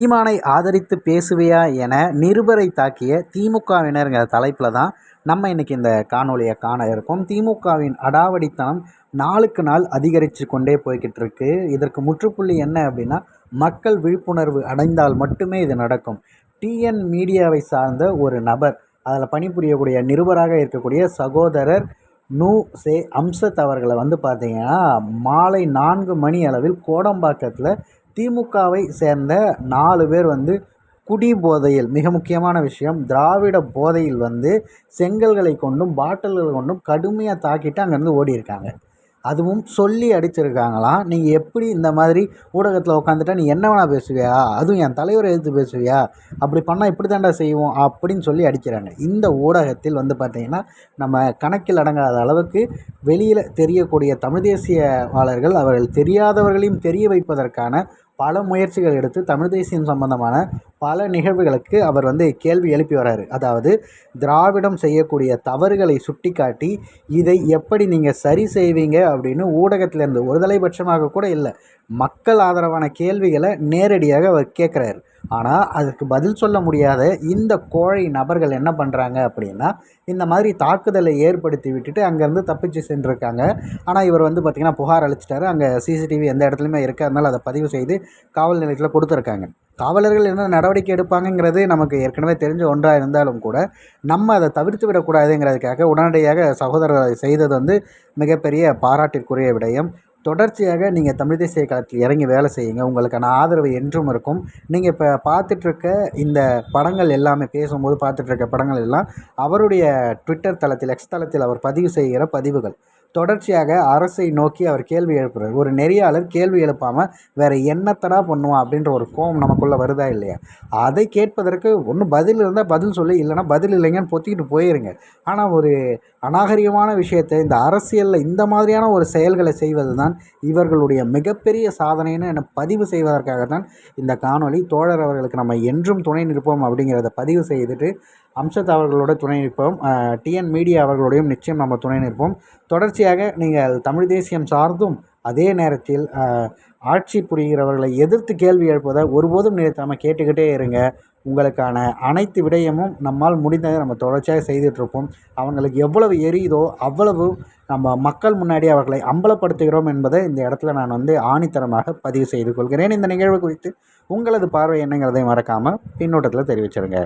சீமானை ஆதரித்து பேசுவியா என நிருபரை தாக்கிய திமுகவினருங்கிற தலைப்பில் தான் நம்ம இன்றைக்கி இந்த காணொலியை காண இருக்கோம். திமுகவின் அடாவடித்தனம் நாளுக்கு நாள் அதிகரித்து கொண்டே போய்கிட்டு இருக்கு. இதற்கு முற்றுப்புள்ளி என்ன அப்படின்னா மக்கள் விழிப்புணர்வு அடைந்தால் மட்டுமே இது நடக்கும். டிஎன் மீடியாவை சார்ந்த ஒரு நபர் அதில் பணிபுரியக்கூடிய நிருபராக இருக்கக்கூடிய சகோதரர் நூ. சே. அம்சத் அவர்களை வந்து பார்த்தீங்கன்னா மாலை நான்கு மணி அளவில் கோடம்பாக்கத்தில் திமுகவை சேர்ந்த நாலு பேர் வந்து குடி போதையில் மிக முக்கியமான விஷயம் திராவிட போதையில் வந்து செங்கல்களை கொண்டும் பாட்டில்களை கொண்டும் கடுமையாக தாக்கிட்டு அங்கேருந்து ஓடி இருக்காங்க அதுவும் சொல்லி அடிச்சிருக்காங்களாம் நீங்கள் எப்படி இந்த மாதிரி ஊடகத்தில் உட்காந்துட்டா நீ என்ன வேணால் பேசுவியா? அதுவும் என் தலைவரை எதிர்த்து பேசுவியா? அப்படி பண்ணால் இப்படி தாண்டா செய்வோம் அப்படின்னு சொல்லி அடிக்கிறாங்க. இந்த ஊடகத்தில் வந்து பார்த்திங்கன்னா நம்ம கணக்கில் அடங்காத அளவுக்கு வெளியில் தெரியக்கூடிய தமிழ் தேசியவாளர்கள் அவர்கள் தெரியாதவர்களையும் தெரிய வைப்பதற்கான பல முயற்சிகள் எடுத்து தமிழ் தேசியம் சம்பந்தமான பல நிகழ்வுகளுக்கு அவர் வந்து கேள்வி எழுப்பி வர்றாரு. அதாவது திராவிடம் செய்யக்கூடிய தவறுகளை சுட்டி காட்டி இதை எப்படி நீங்கள் சரி செய்வீங்க அப்படின்னு ஊடகத்திலேருந்து ஒருதலைபட்சமாக கூட இல்லை மக்கள் ஆதரவான கேள்விகளை நேரடியாக அவர் கேட்குறாரு. ஆனால் அதுக்கு பதில் சொல்ல முடியாத இந்த கோழை நபர்கள் என்ன பண்ணுறாங்க அப்படின்னா இந்த மாதிரி தாக்குதலை ஏற்படுத்தி விட்டுட்டு அங்கேருந்து தப்பிச்சு சென்றிருக்காங்க. ஆனால் இவர் வந்து பார்த்திங்கன்னா புகார் அளிச்சிட்டாரு. அங்கே சிசிடிவி எந்த இடத்துலையுமே இருக்கிறதுனால அதை பதிவு செய்து காவல் நிலையத்தில் கொடுத்துருக்காங்க. காவலர்கள் என்ன நடவடிக்கை எடுப்பாங்கங்கிறது நமக்கு ஏற்கனவே தெரிஞ்ச ஒன்றாக இருந்தாலும் கூட நம்ம அதை தவிர்த்து விடக்கூடாதுங்கிறதுக்காக உடனடியாக சகோதரர் செய்தது வந்து மிகப்பெரிய பாராட்டிற்குரிய விடயம். தொடர்ச்சியாக நீங்கள் தமிழ் தேசிய களத்தில் இறங்கி வேலை செய்யுங்க. உங்களுக்கான ஆதரவு என்றும் இருக்கும். நீங்கள் இப்போ பார்த்துட்ருக்க இந்த படங்கள் எல்லாமே பேசும்போது பார்த்துட்ருக்க படங்கள் எல்லாம் அவருடைய ட்விட்டர் தளத்தில் எக்ஸ் தளத்தில் அவர் பதிவு செய்கிற பதிவுகள். தொடர்ச்சியாக அரசை நோக்கி அவர் கேள்வி எழுப்புறார். ஒரு நெறியாளர் கேள்வி எழுப்பாமல் வேறு என்னத்தடா பண்ணுவான் அப்படின்ற ஒரு கோபம் நமக்குள்ளே வருதா இல்லையா? அதை கேட்பதற்கு ஒன்றும் பதில் இருந்தால் பதில் சொல்லி இல்லைனா பதில் இல்லைங்கன்னு பொத்திக்கிட்டு போயிருங்க. ஆனால் ஒரு அநாகரிகமான விஷயத்தை இந்த அரசியலில் இந்த மாதிரியான ஒரு செயல்களை செய்வது தான் இவர்களுடைய மிகப்பெரிய சாதனைன்னு என பதிவு செய்வதற்காக தான் இந்த காணொலி தோழர் அவர்களுக்கு நம்ம என்றும் துணை நிற்போம் அப்படிங்கிறத பதிவு செய்துட்டு அம்சத் அவர்களோட துணை நிற்போம். டிஎன் மீடியா அவர்களோடையும் நிச்சயம் நம்ம துணை நிற்போம். தொடர்ச்சி தொடர்ச்சியாக நீங்கள் தமிழ் தேசியம் சார்ந்தும் அதே நேரத்தில் ஆட்சி புரிகிறவர்களை எதிர்த்து கேள்வி எழுப்பதை ஒருபோதும் நிறுத்தாமல் கேட்டுக்கிட்டே இருங்க. உங்களுக்கான அனைத்து விடயமும் நம்மால் முடிந்ததை நம்ம தொடர்ச்சியாக செய்துட்ருப்போம். அவங்களுக்கு எவ்வளவு எரியுதோ அவ்வளவு நம்ம மக்கள் முன்னாடி அவர்களை அம்பலப்படுத்துகிறோம் என்பதை இந்த இடத்துல நான் வந்து ஆணித்தரமாக பதிவு செய்து கொள்கிறேன். இந்த நிகழ்வு குறித்து உங்களது பார்வை என்னங்கிறதை மறக்காமல் பின்னோட்டத்தில் தெரிவிச்சிருங்க.